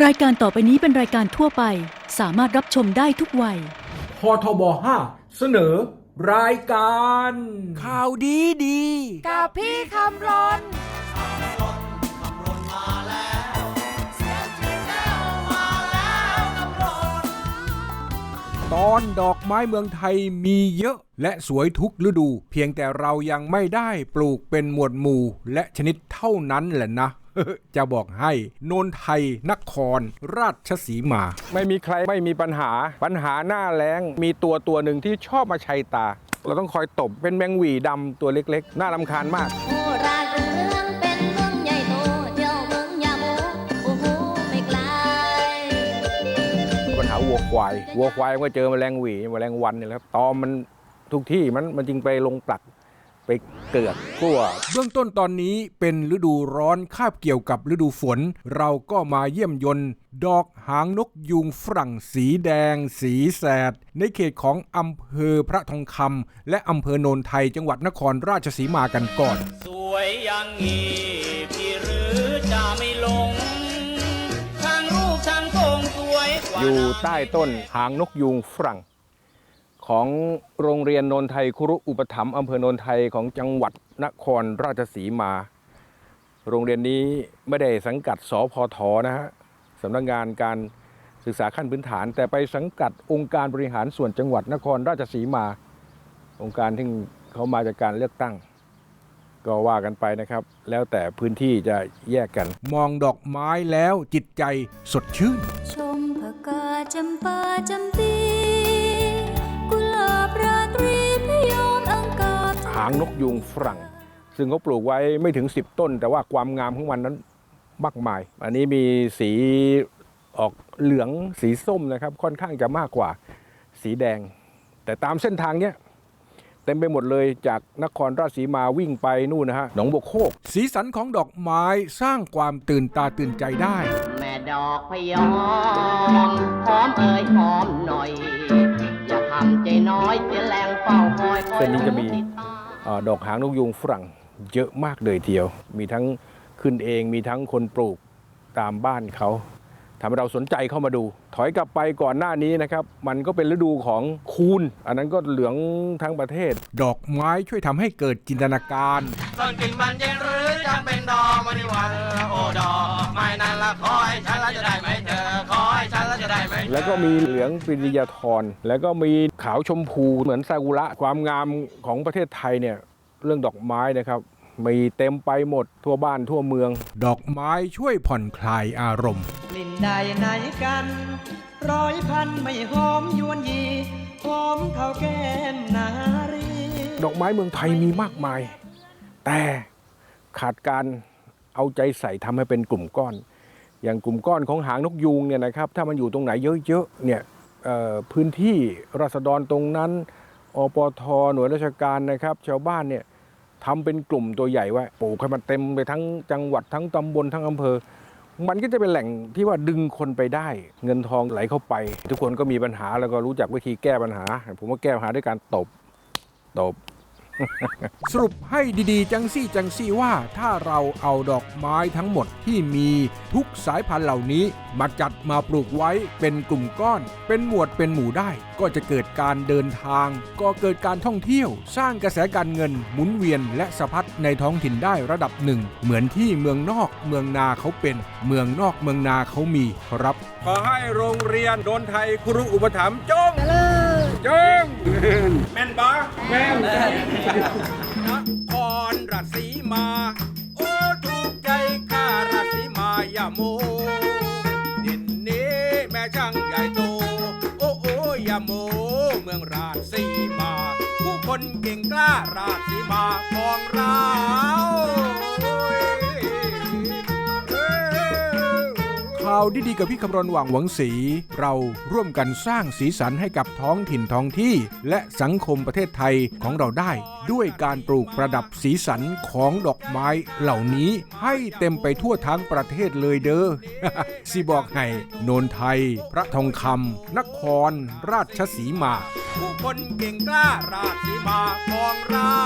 รายการต่อไปนี้เป็นรายการทั่วไป สามารถรับชมได้ทุกวัย พทบ5เสนอ รายการ ข่าวดีดี กับพี่คำรนตอนดอกไม้เมืองไทยมีเยอะและสวยทุกฤดู เพียงแต่เรายังไม่ได้ปลูกเป็นหมวดหมู่และชนิดเท่านั้นแหละนะ จะบอกให้โนนไทยนครราชสีมา ไม่มีใครไม่มีปัญหา ปัญหาหน้าแล้ง มีตัวตัวหนึ่งที่ชอบมาชัยตา เราต้องคอยตบเป็นแมงหวีดำตัวเล็กๆ น่ารำคาญมากโอ้ราชเรืองเป็นเมืองใหญ่โตเที่ยวเมืองยาโมโอ้โหไม่ไกลปัญหาวัวควายวัวควายมันก็เจอแมลงหวีแมลงวันเนี่ยแหละครับตอมมันทุกที่มันมันจึงไปลงปลัก ไปเกิดกลัวเบื้องต้นตอนนี้เป็นฤดูร้อนคาบเกี่ยวกับฤดูฝน เราก็มาเยี่ยมยนต์ ดอกหางนกยูงฝรั่งสีแดง สีแสด ในเขตของอำเภอพระทองคำและอำเภอโนนไทยจังหวัดนครราชสีมากันก่อน สวยอย่างนี้พี่หรือจะไม่หลงทั้งรูปทั้งทรงสวยกว่าอยู่นางใต้ต้นหางนกยูงฝรั่ง ของโรงเรียนโนนไทยครุอุปถัมภ์อำเภอโนนไทยของจังหวัดนครราชสีมา โรงเรียนนี้ไม่ได้สังกัดสพทนะฮะสำนักงานการศึกษาขั้นพื้นฐาน แต่ไปสังกัดองค์การบริหารส่วนจังหวัดนครราชสีมา องค์การที่เขามาจากการเลือกตั้ง ก็ว่ากันไปนะครับ แล้วแต่พื้นที่จะแยกกัน มองดอกไม้แล้วจิตใจสดชื่น ชมพกาจำปาจำปี งนกยูงฝรั่ง ซึ่งเขาปลูกไว้ไม่ถึง 10 ต้น แต่ว่าความงามของมันนั้นมากมาย อันนี้มีสีออกเหลืองสีส้มนะครับ ค่อนข้างจะมากกว่าสีแดง แต่ตามเส้นทางเนี้ยเต็มไปหมดเลยจากนครราชสีมาวิ่งไปนู่นนะฮะหนองบวกโคก สีสันของดอกไม้สร้างความตื่นตาตื่นใจได้ แม่ดอกพยอมหอมเอ่ยหอมหน่อย อย่าทำใจน้อยเสียแรงเฝ้าคอยคอยเส้นนี้จะมีติ ดตามเอ่อดอกหางนกยูงฝรั่งเยอะมากเลยทีเดียว มีทั้งขึ้นเองมีทั้งคนปลูกตามบ้านเขาทำให้เราสนใจเข้ามาดู ถอยกลับไปก่อนหน้านี้นะครับ มันก็เป็นฤดูของคูนอันนั้นก็เหลืองทั้งประเทศ ดอกไม้ช่วยทำให้เกิดจินตนาการต้นกลิ่นมันเย็นหรือจะเป็นดอกมณีวันโอ้ดอกไม้นั้นละคอยฉันละจะได้ไหมเจอคอย แล้วก็มีเหลืองปริยาธรแล้วก็มีขาวชมพูเหมือนซากุระความงามของประเทศไทยเนี่ยเรื่องดอกไม้นะครับ มีเต็มไปหมดทั่วบ้านทั่วเมือง ดอกไม้ช่วยผ่อนคลายอารมณ์กลิ่นใดไหนกัน ร้อยพันไม่หอมยวนยีหอมเท่าแก้มนารีดอกไม้เมืองไทยมีมากมาย แต่ขาดการเอาใจใส่ทำให้เป็นกลุ่มก้อน อย่างกลุ่มก้อนของหางนกยูงเนี่ยนะครับถ้ามันอยู่ตรงไหนเยอะๆเนี่ยพื้นที่รัษฎรตรงนั้นอปทหน่วยราชการนะครับ ชาวบ้านเนี่ยทำเป็นกลุ่มตัวใหญ่ไว้ปลูกให้มันเต็มไปทั้งจังหวัดทั้งตำบลทั้งอำเภอ มันก็จะเป็นแหล่งที่ว่าดึงคนไปได้ เงินทองไหลเข้าไป ทุกคนก็มีปัญหาแล้วก็รู้จักวิธีแก้ปัญหา ผมว่าแก้ปัญหาด้วยการตบตบ สรุปให้ดีๆ จังซี่จังซี่ว่าถ้าเราเอาดอกไม้ทั้งหมดที่มีทุกสายพันธุ์เหล่านี้มาจัดมาปลูกไว้เป็นกลุ่มก้อน เป็นหมวดเป็นหมู่ได้ ก็จะเกิดการเดินทาง ก็เกิดการท่องเที่ยว สร้างกระแสการเงินหมุนเวียนและสะพัดในท้องถิ่นได้ระดับหนึ่ง เหมือนที่เมืองนอกเมืองนาเขาเป็น เมืองนอกเมืองนาเขามีครับ ขอให้โรงเรียนโดนไทยครูอุปถัมภ์จงจ งแม่นบ้าแม่นนครราชสีมา โอ้ถูกใจข้าราชสีมาอย่าโมดินนี้แม่ช่างใหญ่โต โอ้โอ้อย่าโมเมืองราชสีมา ผู้คนเก่งกล้าราชสีมาของเรา ข่าวดีๆกับพี่คำรณหว่างหวังสี เราร่วมกันสร้างสีสันให้กับท้องถิ่นท้องที่ และสังคมประเทศไทยของเราได้ ด้วยการปลูกประดับสีสันของดอกไม้เหล่านี้ให้เต็มไปทั่วทั้งประเทศเลยเด้อสิบอกให้โนนไทย พระทองคำนคร ราชสีมา ผู้คนเก่งกล้าราชสีมาของเรา